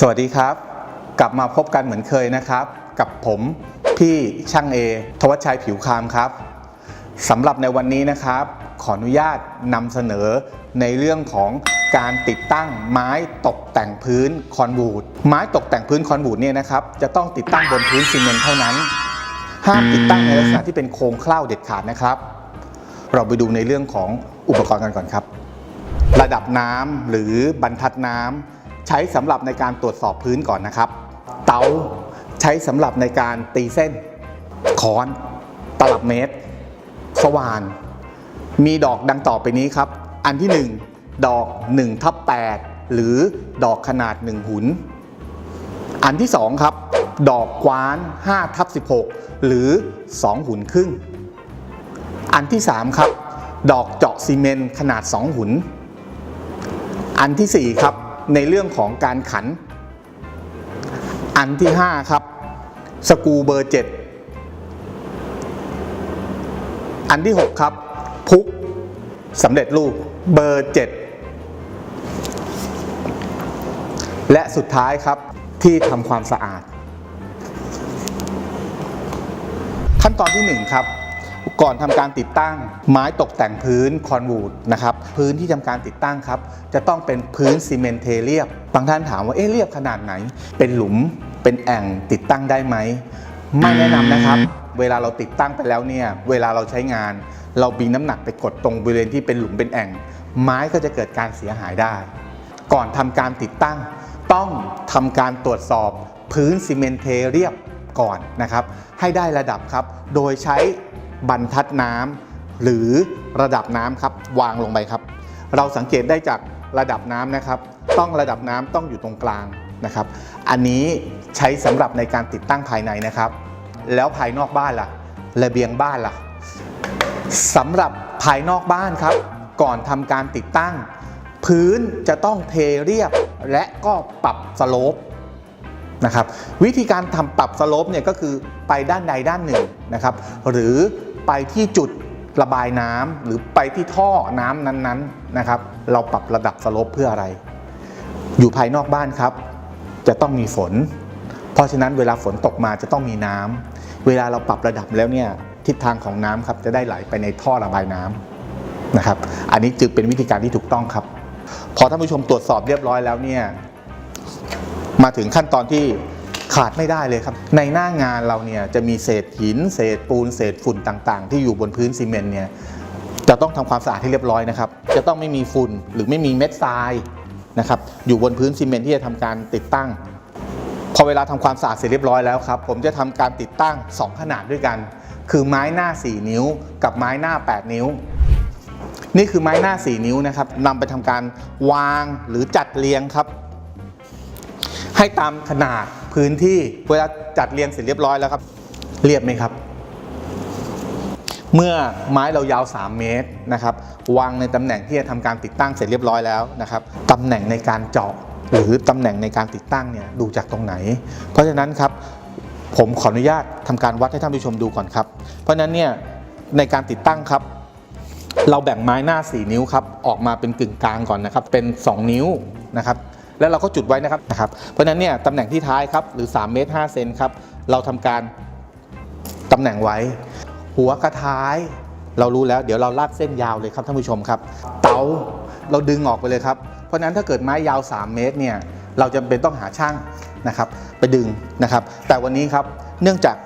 สวัสดีครับ กลับมาพบกันเหมือนเคยนะครับ กับผมพี่ช่างเอทวัชชัยผิวคามครับสำหรับในวันนี้นะครับ ขออนุญาตนำเสนอในเรื่องของการติดตั้งไม้ตกแต่งพื้นคอนวูดไม้ตกแต่งพื้นคอนวูดเนี่ยนะครับจะต้องติดตั้งบนพื้นซีเมนต์เท่านั้น ห้ามติดตั้งในลักษณะที่เป็นโครงเคล้าเด็ดขาดนะครับ เราไปดูในเรื่องของอุปกรณ์กันก่อนครับ ระดับน้ำหรือบรรทัดน้ำ ใช้สำหรับในการตรวจสอบพื้นก่อนนะครับ เตาใช้สำหรับในการตีเส้นค้อนตลับเมตร สว่าน มีดอกดังต่อไปนี้ครับ อันที่ 1 ดอก1ทับ8หรือดอกขนาด 1 หุน อันที่ 2 ครับ ดอกกว้าน5ทับ16 หรือ 2 หุนครึ่ง อันที่ 3 ครับ ดอกเจาะซีเมนต์ขนาด 2 หุน อันทีสี่4 ครับ ในเรื่องของการขัน อันที่ 5 ครับ สกูเบอร์ 7 อันที่ 6 ครับ พุกสำเร็จรูปเบอร์ 7 และสุดท้ายครับที่ทำความสะอาด ขั้นตอนที่ 1 ครับ ก่อนทำการติดตั้ง ไม้ตกแต่งพื้นคอนวูดนะครับพื้นที่ทำการติดตั้งครับ จะต้องเป็นพื้นซีเมนเทเรียบบางท่านถามว่าเอ๊ะเรียบขนาดไหน เป็นหลุมเป็นแอ่งติดตั้งได้ไหมไม่แนะนำนะครับ เวลาเราติดตั้งไปแล้วเนี่ยเวลาเราใช้งาน เราบีน้ำหนักไปกดตรงบริเวณที่เป็นหลุมเป็นแอ่ง ไม้ก็จะเกิดการเสียหายได้ ก่อนทำการติดตั้ง ต้องทำการตรวจสอบพื้นซีเมนเทเรียบก่อนนะครับ ให้ได้ระดับครับ โดยใช้ บรรทัดน้ำหรือระดับน้ำครับวางลงไปครับ เราสังเกตได้จากระดับน้ำนะครับ ต้องระดับน้ำต้องอยู่ตรงกลางนะครับ อันนี้ใช้สำหรับในการติดตั้งภายในนะครับ แล้วภายนอกบ้านล่ะระเบียงบ้านล่ะสำหรับภายนอกบ้านครับ ก่อนทำการติดตั้ง พื้นจะต้องเทเรียบและก็ปรับสโลปนะครับวิธีการทำปรับสโลปเนี่ยก็คือไปด้านใดด้านหนึ่งนะครับ หรือ ไปที่จุดระบายน้ำหรือไปที่ท่อน้ำนั้นๆนะครับ เราปรับระดับสลปเพื่ออะไร อยู่ภายนอกบ้านครับ จะต้องมีฝน เพราะฉะนั้นเวลาฝนตกมาจะต้องมีน้ำเวลาเราปรับระดับแล้วเนี่ยทิศทางของน้ำครับจะได้ไหลไปในท่อระบายน้ำนะครับ อันนี้จึงเป็นวิธีการที่ถูกต้องครับ พอท่านผู้ชมตรวจสอบเรียบร้อยแล้วเนี่ยมาถึงขั้นตอนที่ ขาดไม่ได้เลยครับ ในหน้างานเราเนี่ยจะมีเศษหิน เศษปูน เศษฝุ่นต่างๆ ที่อยู่บนพื้นซีเมนต์เนี่ยจะต้องทำความสะอาดให้เรียบร้อยนะครับ จะต้องไม่มีฝุ่นหรือไม่มีเม็ดทรายนะครับอยู่บนพื้นซีเมนต์ที่จะทำการติดตั้ง พอเวลาทำความสะอาดเสร็จเรียบร้อยแล้วครับ ผมจะทำการติดตั้ง 2 ขนาดด้วยกัน คือไม้หน้า 4 นิ้ว กับไม้หน้า 8 นิ้ว นี่คือไม้หน้า 4 นิ้วนะครับนำไปทำการวางหรือจัดเรียงครับ ให้ตามขนาด พื้นที่เวลาจัดเรียงเสร็จเรียบร้อยแล้วครับ เรียบไหมครับ เมื่อไม้เรายาว 3 เมตรนะครับวางในตำแหน่งที่จะทำการติดตั้งเสร็จเรียบร้อยแล้วนะครับตำแหน่งในการเจาะหรือตำแหน่งในการติดตั้งเนี่ยดูจากตรงไหน เพราะฉะนั้นครับผมขออนุญาตทำการวัดให้ท่านผู้ชมดูก่อนครับ เพราะฉะนั้นเนี่ยในการติดตั้งครับ เราแบ่งไม้หน้า 4 นิ้วครับออกมาเป็นกึ่งกลางก่อนนะครับเป็น 2 นิ้วนะครับ แล้วเราก็จุดไว้นะครับนะครับ เพราะฉะนั้นเนี่ยตำแหน่งที่ท้ายครับหรือ3เมตร5เซนครับเราทำการตำแหน่งไว้ หัวกระท้าย เรารู้แล้วเดี๋ยวเราลากเส้นยาวเลยครับท่านผู้ชมครับ เตาเราดึงออกไปเลยครับ เพราะฉะนั้นถ้าเกิดไม้ยาว 3 เมตรเนี่ยเราจะเป็นต้องหาช่างนะครับไปดึงนะครับ แต่วันนี้ครับเนื่องจาก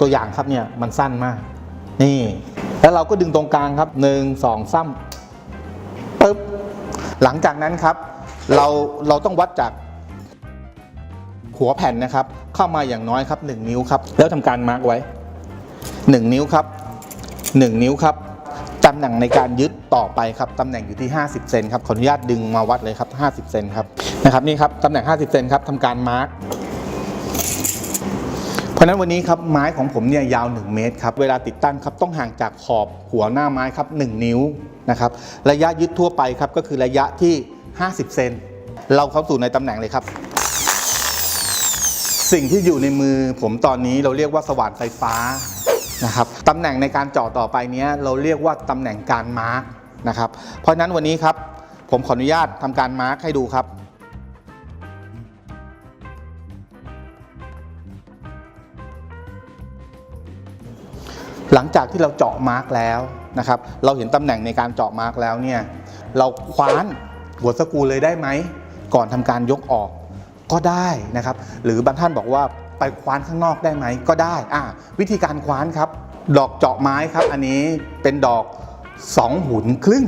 ตัวอย่างครับเนี่ยมันสั้นมาก นี่ แล้วเราก็ดึงตรงกลางครับหนึ่งสองซ้ำปึ๊บหลังจากนั้นครับ เราเราต้องวัดจากหัวแผ่นนะครับ เข้ามาอย่างน้อยครับ 1 นิ้วครับ แล้วทำการมาร์กไว้ 1 นิ้วครับ 1 นิ้วครับตำแหน่งในการยึดต่อไปครับตำแหน่งอยู่ที่ 50 เซนครับขออนุญาตดึงมาวัดเลยครับ 50 เซนครับนะครับนี่ครับตำแหน่ง 50 เซนครับทำการมาร์กเพราะฉะนั้นวันนี้ครับไม้ของผมเนี่ยยาว 1 เมตรครับเวลาติดตั้งครับต้องห่างจากขอบหัวหน้าไม้ครับ 1 นิ้วนะครับระยะยึดทั่วไปครับก็คือระยะที่ 50 เซน เราเข้าสู่ในตำแหน่งเลยครับ สิ่งที่อยู่ในมือผมตอนนี้เราเรียกว่าสว่านไฟฟ้านะครับตำแหน่งในการเจาะต่อไปนี้เราเรียกว่าตำแหน่งการมาร์กนะครับ เพราะนั้นวันนี้ครับผมขออนุญาตทำการมาร์กให้ดูครับหลังจากที่เราเจาะมาร์กแล้วนะครับ เราเห็นตำแหน่งในการเจาะมาร์กแล้วเนี่ย เราคว้าน หัวสกูเลยได้ไหม ก่อนทำการยกออกก็ได้นะครับ หรือบางท่านบอกว่าไปคว้านข้างนอกได้ไหมก็ได้อ่าวิธีการคว้านครับ ดอกเจาะไม้ครับ อันนี้เป็นดอก 2 หุนครึ่ง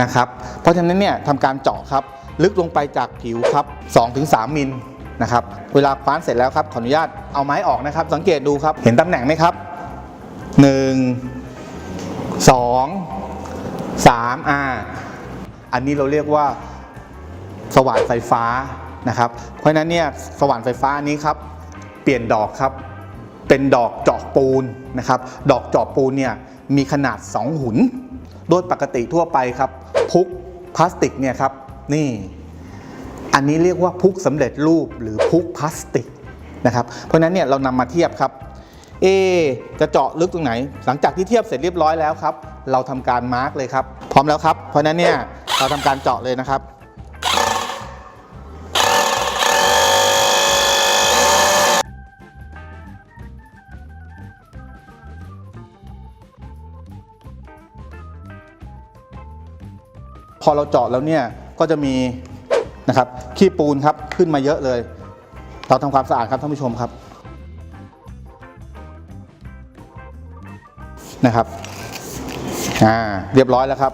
นะครับ เพราะฉะนั้นเนี่ยทำการเจาะครับ ลึกลงไปจากผิวครับ 2-3 มิลนะครับ เวลาคว้านเสร็จแล้วครับขออนุญาตเอาไม้ออกนะครับ สังเกตดูครับ เห็นตำแหน่งไหมครับ 1 2 3อ่า อันนี้เราเรียกว่าสว่านไฟฟ้านะครับ เพราะฉะนั้นเนี่ยสว่านไฟฟ้านี้ครับ เปลี่ยนดอกครับ เป็นดอกเจาะปูนนะครับ ดอกเจาะปูนเนี่ยมีขนาด 2 หุน โดยปกติทั่วไปครับ พุกพลาสติกเนี่ยครับนี่ อันนี้เรียกว่าพุกสำเร็จรูปหรือพุกพลาสติกนะครับ เพราะฉะนั้นเนี่ยเรานำมาเทียบครับเอจะเจาะลึกตรงไหน หลังจากที่เทียบเสร็จเรียบร้อยแล้วครับ เราทำการมาร์กเลยครับ พร้อมแล้วครับ เพราะฉะนั้นเนี่ย เราทำการเจาะเลยนะครับพอเราเจาะแล้วเนี่ยก็จะมีนะครับขี้ปูนครับขึ้นมาเยอะเลย เราทำความสะอาดครับท่านผู้ชมครับนะครับอ่าเรียบร้อยแล้วครับ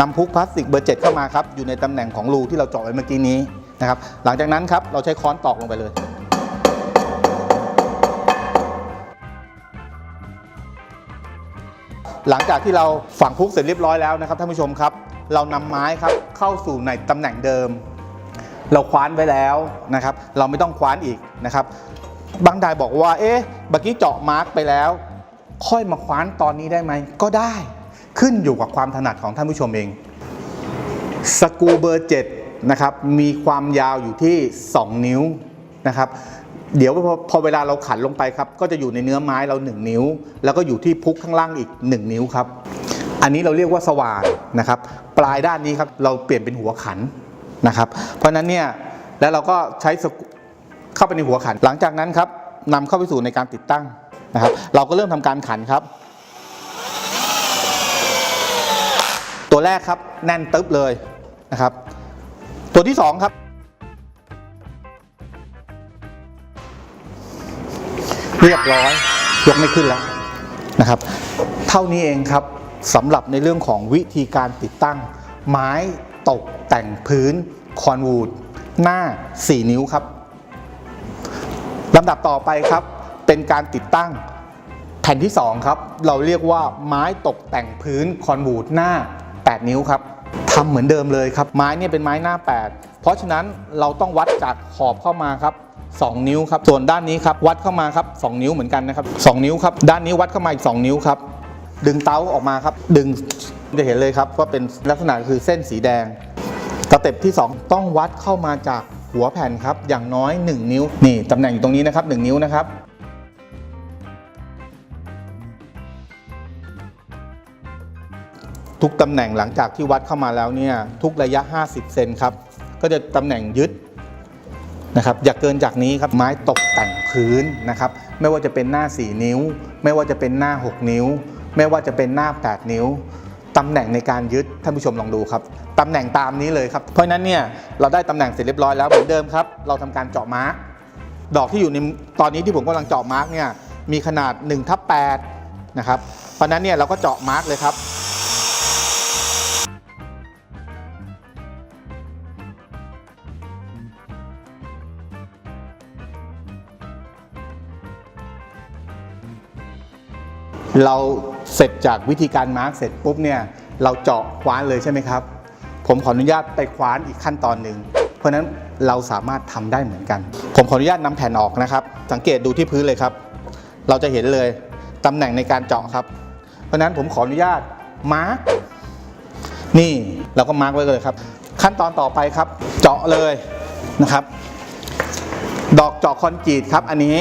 นำพุกพลาสติกเบอร์เจ็ดเข้ามาครับอยู่ในตำแหน่งของรูที่เราเจาะไว้เมื่อกี้นี้นะครับหลังจากนั้นครับเราใช้ค้อนตอกลงไปเลยหลังจากที่เราฝังพุกเสร็จเรียบร้อยแล้วนะครับท่านผู้ชมครับ เรานำไม้ครับเข้าสู่ในตำแหน่งเดิม เราคว้านไว้แล้วนะครับ เราไม่ต้องคว้านอีกนะครับ บางดายบอกว่าเอ๊ะเมื่อกี้เจาะมาร์กไปแล้ว ค่อยมาคว้านตอนนี้ได้ไหมก็ได้ ขึ้นอยู่กับความถนัดของท่านผู้ชมเองสกูเบอร์7นะครับมีความยาวอยู่ที่ 2 นิ้วนะครับเดี๋ยวพอพอเวลาเราขันลงไปครับก็จะอยู่ในเนื้อไม้เรา 1 นิ้ว แล้วก็อยู่ที่พุกข้างล่างอีก 1 นิ้วครับ อันนี้เราเรียกว่าสว่านนะครับปลายด้านนี้ครับเราเปลี่ยนเป็นหัวขันนะครับเพราะฉะนั้นเนี่ยแล้วเราก็ใช้สกูเข้าไปในหัวขัน หลังจากนั้นครับนำเข้าไปสู่ในการติดตั้งนะครับ เราก็เริ่มทำการขันครับ ตัวแรกครับแน่นตึ๊บเลยนะครับ ตัวที่สองครับ เรียบร้อยยกไม่ขึ้นแล้วนะครับ เท่านี้เองครับสำหรับในเรื่องของวิธีการติดตั้ง ไม้ตกแต่งพื้นคอนวูดหน้า 4 นิ้วครับลำดับต่อไปครับ เป็นการติดตั้งแผ่นที่ 2 ครับ เราเรียกว่าไม้ตกแต่งพื้นคอนวูดหน้า 8 นิ้วครับทำเหมือนเดิมเลยครับ ไม้เนี่ยเป็นไม้หน้า 8 เพราะฉะนั้นเราต้องวัดจากขอบเข้ามาครับ 2 นิ้วครับ ส่วนด้านนี้ครับวัดเข้ามาครับ 2 นิ้วเหมือนกันนะครับ 2 นิ้วครับ ด้านนี้วัดเข้ามาอีก 2 นิ้วครับ ดึงเต้าออกมาครับ ดึงจะเห็นเลยครับว่าเป็นลักษณะคือเส้นสีแดงสเต็ปที่ 2 ต้องวัดเข้ามาจากหัวแผ่นครับ อย่างน้อย 1 นิ้ว นี่ตำแหน่งอยู่ตรงนี้นะครับ 1 นิ้วนะครับ ทุกตำแหน่งหลังจากที่วัดเข้ามาแล้วเนี่ยทุกระยะ 50 เซนครับ ก็จะตำแหน่งยึดนะครับอย่าเกินจากนี้ครับไม้ตกแต่งพื้นนะครับ ไม่ว่าจะเป็นหน้า 4 นิ้ว ไม่ว่าจะเป็นหน้า 6 นิ้ว ไม่ว่าจะเป็นหน้า 8 นิ้วตำแหน่งในการยึดท่านผู้ชมลองดูครับตำแหน่งตามนี้เลยครับเพราะฉะนั้นเนี่ยเราได้ตำแหน่งเสร็จเรียบร้อยแล้วเหมือนเดิมครับ เราทำการเจาะมาร์กดอกที่อยู่ในตอนนี้ที่ผมกำลังเจาะมาร์กเนี่ยมีขนาด1ทับ8นะครับเพราะนั้นเนี่ยเราก็เจาะมาร์กเลยครับ เราเสร็จจากวิธีการมาร์กเสร็จปุ๊บเนี่ยเราเจาะคว้านเลยใช่ไหมครับ ผมขออนุญาตไปคว้านอีกขั้นตอนหนึ่งเพราะนั้นเราสามารถทำได้เหมือนกัน ผมขออนุญาตนำแผ่นออกนะครับ สังเกตดูที่พื้นเลยครับ เราจะเห็นเลยตำแหน่งในการเจาะครับ เพราะฉะนั้นผมขออนุญาตมาร์กนี่เราก็มาร์กไว้เลยครับ ขั้นตอนต่อไปครับ เจาะเลยนะครับ ดอกเจาะคอนกรีตครับ อันนี้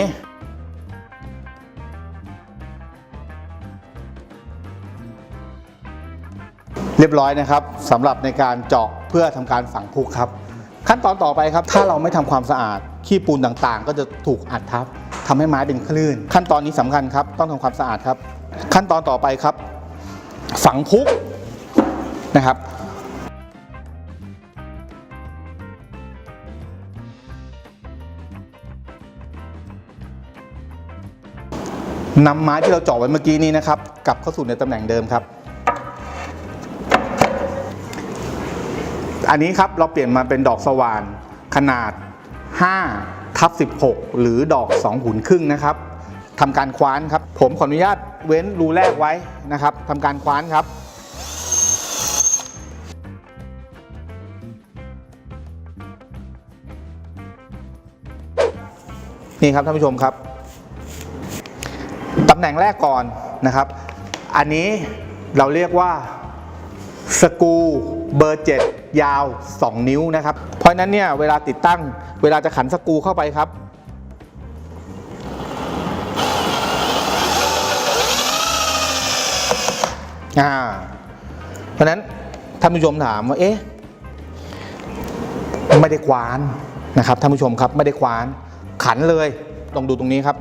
เรียบร้อยนะครับสำหรับในการเจาะเพื่อทำการฝังพุกครับ ขั้นตอนต่อไปครับ ถ้าเราไม่ทำความสะอาดขี้ปูนต่างๆ ก็จะถูกอัดทับทำให้ไม้เป็นคลื่น ขั้นตอนนี้สำคัญครับ ต้องทำความสะอาดครับ ขั้นตอนต่อไปครับ ฝังพุกนะครับนำไม้ที่เราเจาะไว้เมื่อกี้นี้นะครับกลับเข้าสู่ในตำแหน่งเดิมครับ อันนี้ครับเราเปลี่ยนมาเป็นดอกสว่านขนาด 5ทับ16 หรือดอก 2 หุนครึ่งนะครับทำการคว้านครับ ผมขออนุญาตเว้นรูแรกไว้นะครับทำการคว้านครับนี่ครับท่านผู้ชมครับตำแหน่งแรกก่อนนะครับ อันนี้เราเรียกว่าสกูเบอร์7 ยาว 2 นิ้วนะครับ เพราะนั้นเนี่ยเวลาติดตั้งเวลาจะขันสกูเข้าไปครับ อ่า เพราะฉะนั้นท่านผู้ชมถามว่าเอ๊ะไม่ได้คว้านนะครับท่านผู้ชมครับไม่ได้คว้านขันเลยลองดูตรงนี้ครับ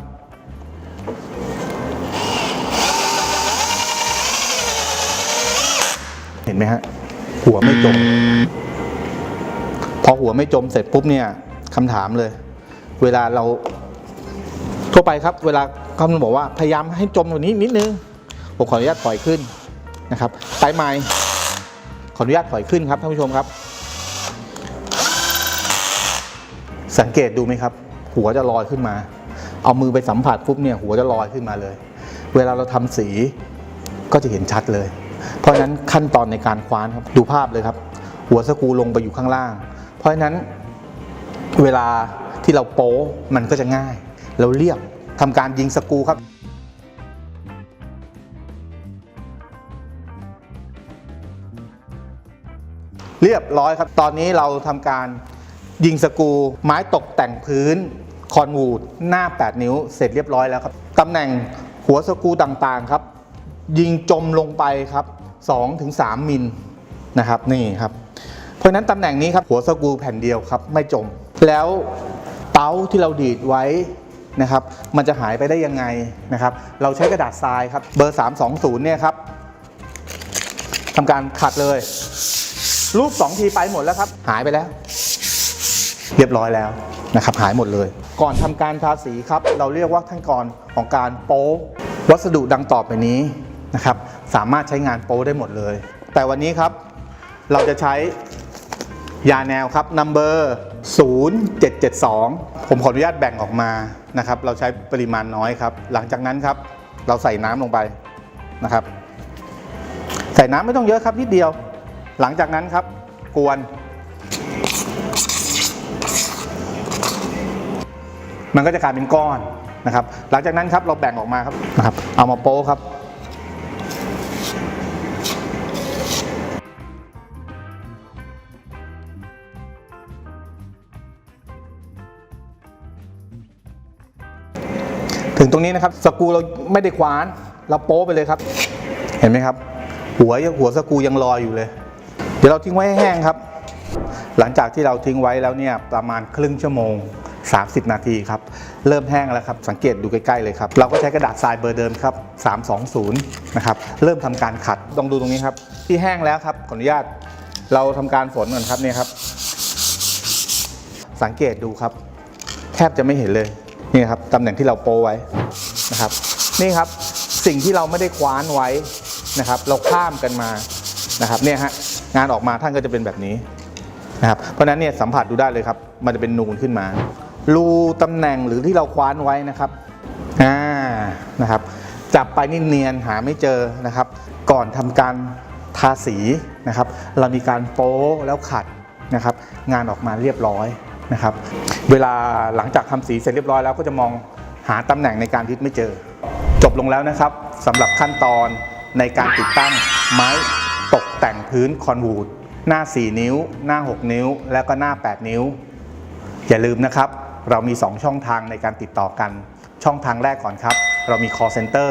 เห็นไหมฮะ หัวไม่จม พอหัวไม่จมเสร็จปุ๊บเนี่ยคำถามเลย เวลาเราทั่วไปครับ เวลาเขาบอกว่าพยายามให้จมกว่านี้นิดนึงผมขออนุญาตปล่อยขึ้นนะครับไตไม้ขออนุญาตปล่อยขึ้นครับท่านผู้ชมครับ สังเกตดูไหมครับ หัวจะลอยขึ้นมา เอามือไปสัมผัสปุ๊บเนี่ยหัวจะลอยขึ้นมาเลย เวลาเราทำสีก็จะเห็นชัดเลย เพราะฉะนั้นขั้นตอนในการคว้านครับดูภาพเลยครับ หัวสกูลงไปอยู่ข้างล่าง เพราะฉะนั้นเวลาที่เราโป๊มันก็จะง่าย เราเรียบทำการยิงสกูครับเรียบร้อยครับ ตอนนี้เราทำการยิงสกูไม้ตกแต่งพื้นคอนวูดหน้า 8 นิ้วเสร็จเรียบร้อยแล้วครับตำแหน่งหัวสกูต่างๆครับ ยิงจมลงไปครับ2-3มิลนะครับนี่ครับ เพราะนั้นตำแหน่งนี้ครับหัวสกูแผ่นเดียวครับไม่จม แล้วเต้าที่เราดีดไว้นะครับ มันจะหายไปได้ยังไงนะครับ เราใช้กระดาษทรายครับเบอร์ 320 เนี่ยครับทำการขัดเลย รูป 2 ทีไปหมดแล้วครับ หายไปแล้ว เรียบร้อยแล้วนะครับ หายหมดเลย ก่อนทำการทาสีครับ เราเรียกว่าขั้นตอนของการโป๊วัสดุดังต่อไปนี้ นะครับสามารถใช้งานโป๊ได้หมดเลย แต่วันนี้ครับเราจะใช้ยาแนวครับ number 0772 ผมขออนุญาตแบ่งออกมานะครับเราใช้ปริมาณน้อยครับ หลังจากนั้นครับเราใส่น้ำลงไปนะครับ ใส่น้ำไม่ต้องเยอะครับนิดเดียว หลังจากนั้นครับกวน มันก็จะกลายเป็นก้อนนะครับ หลังจากนั้นครับเราแบ่งออกมาครับนะครับ เอามาโป๊ครับ งตรงนี้นะครับสกูเราไม่ได้คว้านเราโป๊ไปเลยครับ เห็นไหมครับ หัวยังหัวสกูยังลอยอยู่เลย เดี๋ยวเราทิ้งไว้ให้แห้งครับ หลังจากที่เราทิ้งไว้แล้วเนี่ยประมาณครึ่งชั่วโมง 30 นาทีครับ เริ่มแห้งแล้วครับสังเกตดูใกล้ๆเลยครับ เราก็ใช้กระดาษทรายเบอร์เดิมครับ 320 นะครับ เริ่มทำการขัดลองดูตรงนี้ครับ ที่แห้งแล้วครับขออนุญาตเราทำการฝนก่อนครับเนี่ยครับ สังเกตดูครับ แทบจะไม่เห็นเลย นี่ครับตำแหน่งที่เราโปไว้นะครับ นี่ครับสิ่งที่เราไม่ได้คว้านไว้นะครับ เราข้ามกันมานะครับเนี่ยฮะงานออกมาท่านก็จะเป็นแบบนี้นะครับเพราะฉะนั้นเนี่ยสัมผัสดูได้เลยครับ มันจะเป็นนูนขึ้นมารูตำแหน่งหรือที่เราคว้านไว้นะครับอ่านะครับ จับไปนี่เนียนหาไม่เจอนะครับ ก่อนทำการทาสีนะครับ เรามีการโป๊แล้วขัดนะครับ งานออกมาเรียบร้อย นะครับ เวลาหลังจากทำสีเสร็จเรียบร้อยแล้วก็จะมองหาตำแหน่งในการยึดไม่เจอ จบลงแล้วนะครับสำหรับขั้นตอนในการติดตั้งไม้ตกแต่งพื้นคอนวูดหน้า 4 นิ้ว หน้า 6 นิ้ว แล้วก็หน้า 8 นิ้ว อย่าลืมนะครับ เรามี 2 ช่องทางในการติดต่อกัน ช่องทางแรกก่อนครับ เรามี call center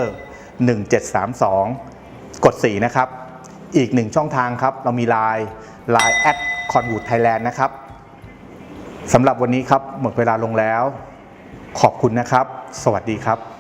1732 กด 4 นะครับ อีกหนึ่งช่องทางครับ เรามี Line Line at conwood thailand นะครับ สำหรับวันนี้ครับหมดเวลาลงแล้ว ขอบคุณนะครับ สวัสดีครับ